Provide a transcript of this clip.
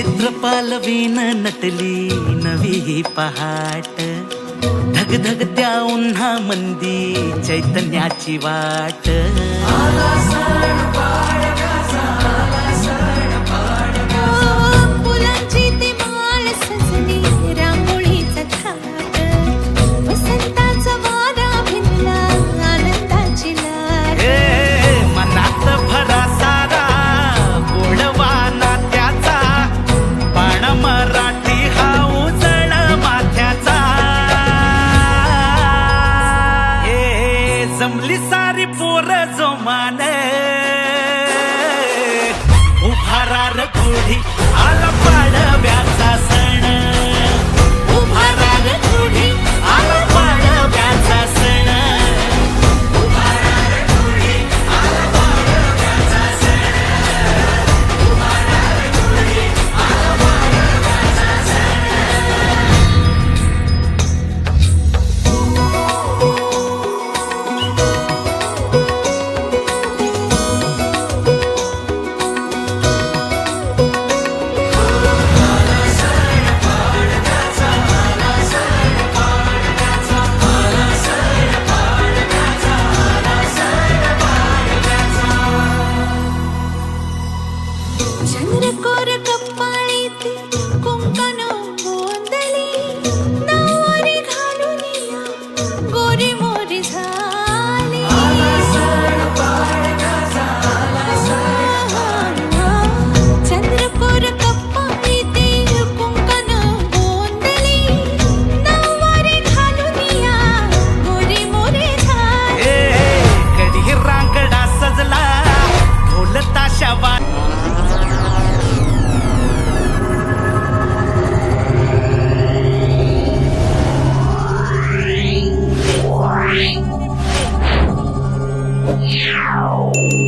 नेत्र पालवीन नटली नवी ही पहाट. धग धग त्या उन्हा मंदी चैतन्याची वाट. जमली सारी पोर जोमान उभारा र आला पाडव्या ಗೋರಿ Meow.